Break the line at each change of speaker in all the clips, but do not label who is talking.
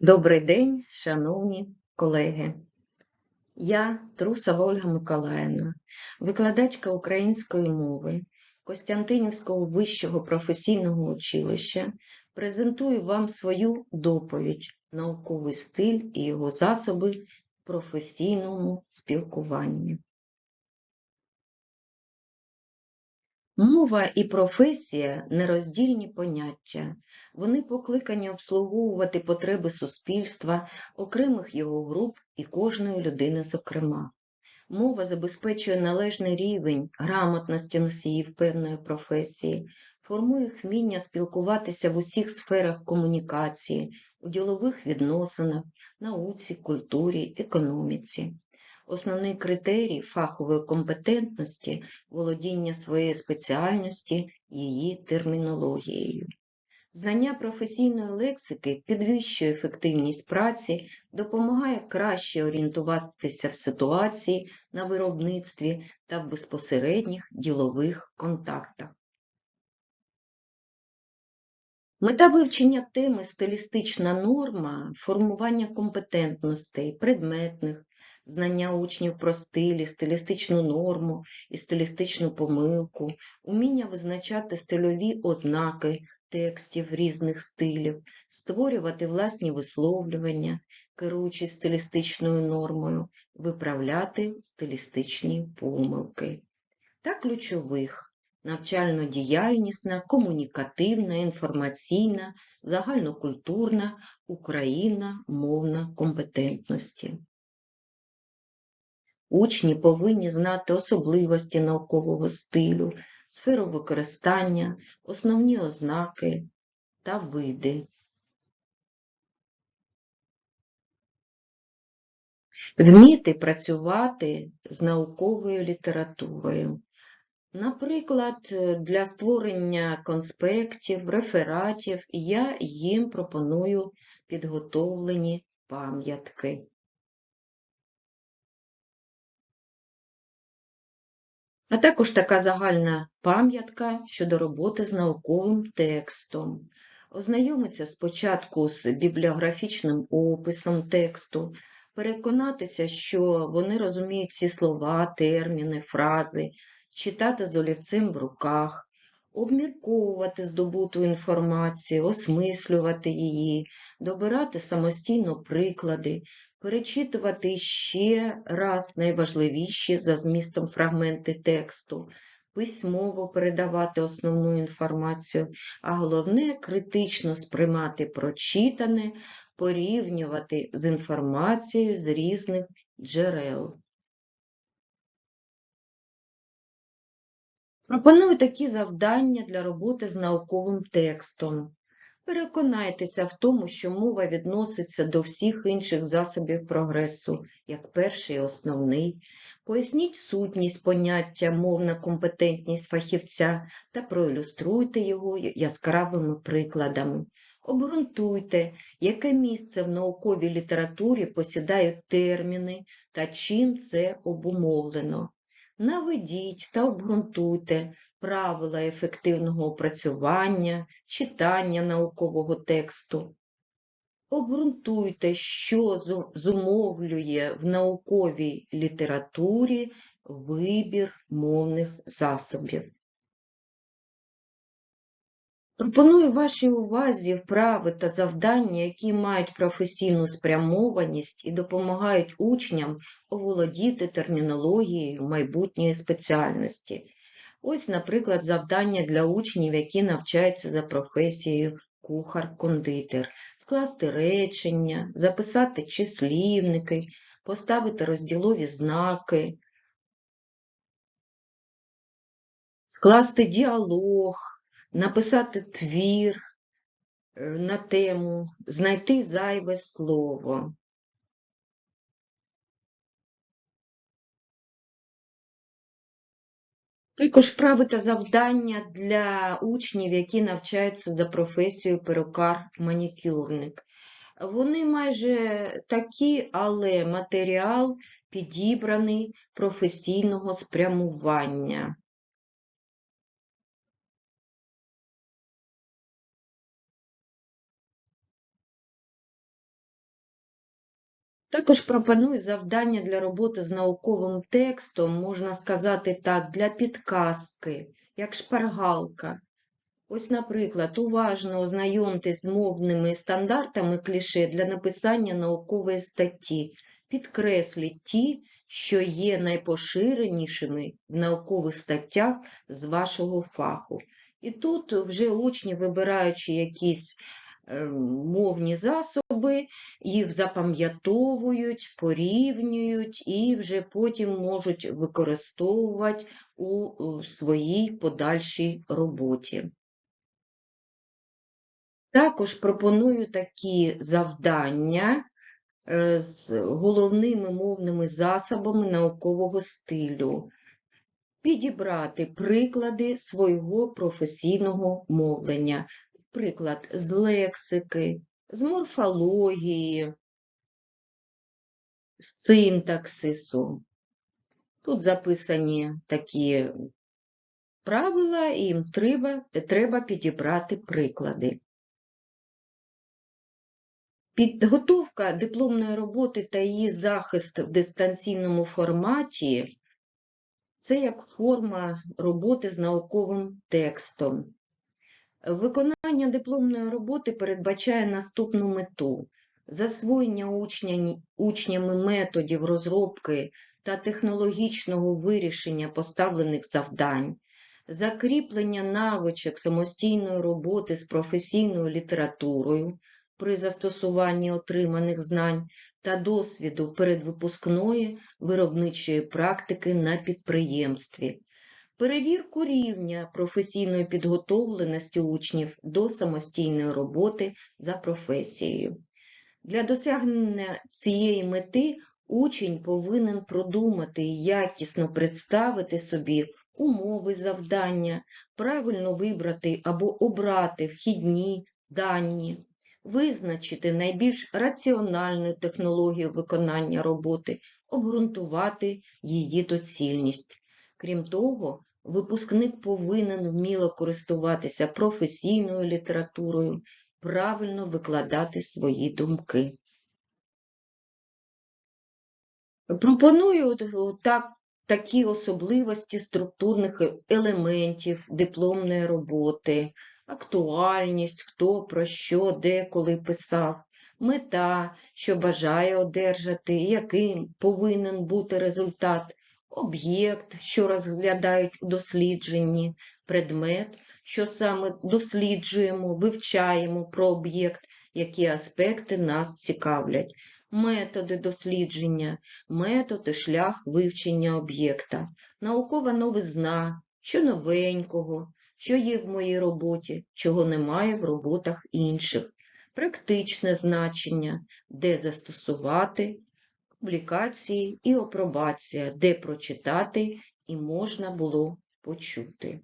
Добрий день, шановні колеги. Я Трусова Ольга Миколаївна, викладачка української мови Костянтинівського вищого професійного училища, презентую вам свою доповідь Науковий стиль і його засоби професійному спілкуванні. Мова і професія нероздільні поняття. Вони покликані обслуговувати потреби суспільства, окремих його груп і кожної людини зокрема. Мова забезпечує належний рівень грамотності носіїв певної професії, формує вміння спілкуватися в усіх сферах комунікації, у ділових відносинах, науці, культурі, економіці. Основний критерій фахової компетентності володіння своєї спеціальності, її термінологією. Знання професійної лексики підвищує ефективність праці, допомагає краще орієнтуватися в ситуації на виробництві та в безпосередніх ділових контактах. Мета вивчення теми стилістична норма, формування компетентностей, предметних, знання учнів про стилі, стилістичну норму і стилістичну помилку, уміння визначати стильові ознаки текстів різних стилів, створювати власні висловлювання, керуючись стилістичною нормою, виправляти стилістичні помилки та ключових навчально-діяльнісна, комунікативна, інформаційна, загальнокультурна, Україна, мовна компетентності. Учні повинні знати особливості наукового стилю, сферу використання, основні ознаки та види. Вміти працювати з науковою літературою. Наприклад, для створення конспектів, рефератів я їм пропоную підготовлені пам'ятки. А також така загальна пам'ятка щодо роботи з науковим текстом. Ознайомитися спочатку з бібліографічним описом тексту, переконатися, що вони розуміють всі слова, терміни, фрази, читати з олівцем в руках, обмірковувати здобуту інформацію, осмислювати її, добирати самостійно приклади, перечитувати ще раз найважливіші за змістом фрагменти тексту, письмово передавати основну інформацію, а головне критично сприймати прочитане, порівнювати з інформацією з різних джерел. Пропоную такі завдання для роботи з науковим текстом. Переконайтеся в тому, що мова відноситься до всіх інших засобів прогресу, як перший і основний. Поясніть сутність поняття мовна компетентність фахівця та проілюструйте його яскравими прикладами. Обґрунтуйте, яке місце в науковій літературі посідають терміни та чим це обумовлено. Наведіть та обґрунтуйте правила ефективного опрацювання, читання наукового тексту. Обґрунтуйте, що зумовлює в науковій літературі вибір мовних засобів. Пропоную вашій увазі вправи та завдання, які мають професійну спрямованість і допомагають учням оволодіти термінологією майбутньої спеціальності. Ось, наприклад, завдання для учнів, які навчаються за професією кухар-кондитер, скласти речення, записати числівники, поставити розділові знаки, скласти діалог написати твір е, на тему, знайти зайве слово. Також вправити завдання для учнів, які навчаються за професією перукар-манікюрник. Вони майже такі, але матеріал підібраний професійного спрямування. Також пропоную завдання для роботи з науковим текстом, можна сказати так, для підказки, як шпаргалка. Ось, наприклад, уважно ознайомтесь з мовними стандартами кліше для написання наукової статті. Підкресліть ті, що є найпоширенішими в наукових статтях з вашого фаху. І тут вже учні, вибираючи якісь мовні засоби, їх запам'ятовують, порівнюють і вже потім можуть використовувати у у своїй подальшій роботі. Також пропоную такі завдання е, з головними мовними засобами наукового стилю. Підібрати приклади свого професійного мовлення. Приклад з лексики, з морфології, з синтаксису. Тут записані такі правила, і їм треба, треба підібрати приклади. Підготовка дипломної роботи та її захист в дистанційному форматі це як форма роботи з науковим текстом. Виконання дипломної роботи передбачає наступну мету: засвоєння учня, учнями методів розробки та технологічного вирішення поставлених завдань, закріплення навичок самостійної роботи з професійною літературою при застосуванні отриманих знань та досвіду передвипускної виробничої практики на підприємстві, перевірку рівня професійної підготовленості учнів до самостійної роботи за професією. Для досягнення цієї мети учень повинен продумати і якісно представити собі умови завдання, правильно вибрати або обрати вхідні дані, визначити найбільш раціональну технологію виконання роботи, обґрунтувати її доцільність. Крім того, випускник повинен вміло користуватися професійною літературою, правильно викладати свої думки. Пропоную так, такі особливості структурних елементів дипломної роботи, актуальність, хто про що, де, коли писав, мета, що бажає одержати, яким повинен бути результат, об'єкт, що розглядають у дослідженні, предмет, що саме досліджуємо, вивчаємо про об'єкт, які аспекти нас цікавлять, методи дослідження, метод і шлях вивчення об'єкта, наукова новизна, що новенького, що є в моїй роботі, чого немає в роботах інших, практичне значення, де застосувати, публікації і апробація, де прочитати і можна було почути.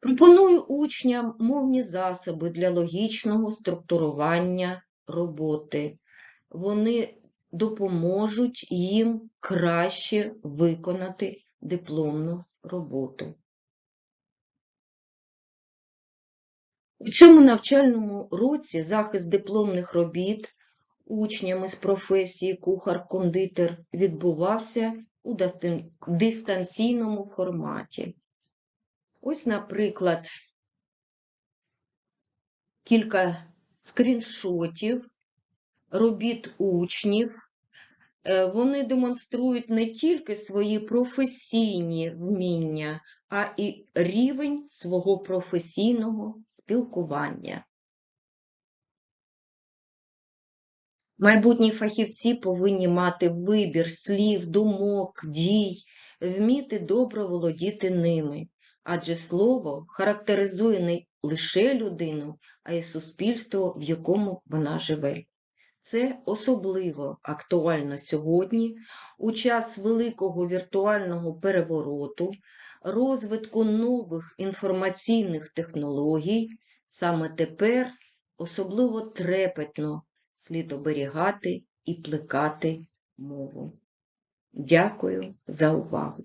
Пропоную учням мовні засоби для логічного структурування роботи. Вони допоможуть їм краще виконати дипломну роботу. У цьому навчальному році захист дипломних робіт учнями з професії кухар-кондитер відбувався у дистанційному форматі. Ось, наприклад, кілька скріншотів робіт учнів. Е, Вони демонструють не тільки свої професійні вміння, а і рівень свого професійного спілкування. Майбутні фахівці повинні мати вибір слів, думок, дій, вміти добре володіти ними, адже слово характеризує не лише людину, а й суспільство, в якому вона живе. Це особливо актуально сьогодні, у час великого віртуального перевороту, розвитку нових інформаційних технологій, саме тепер особливо трепетно слід оберігати і плекати мову. Дякую за увагу.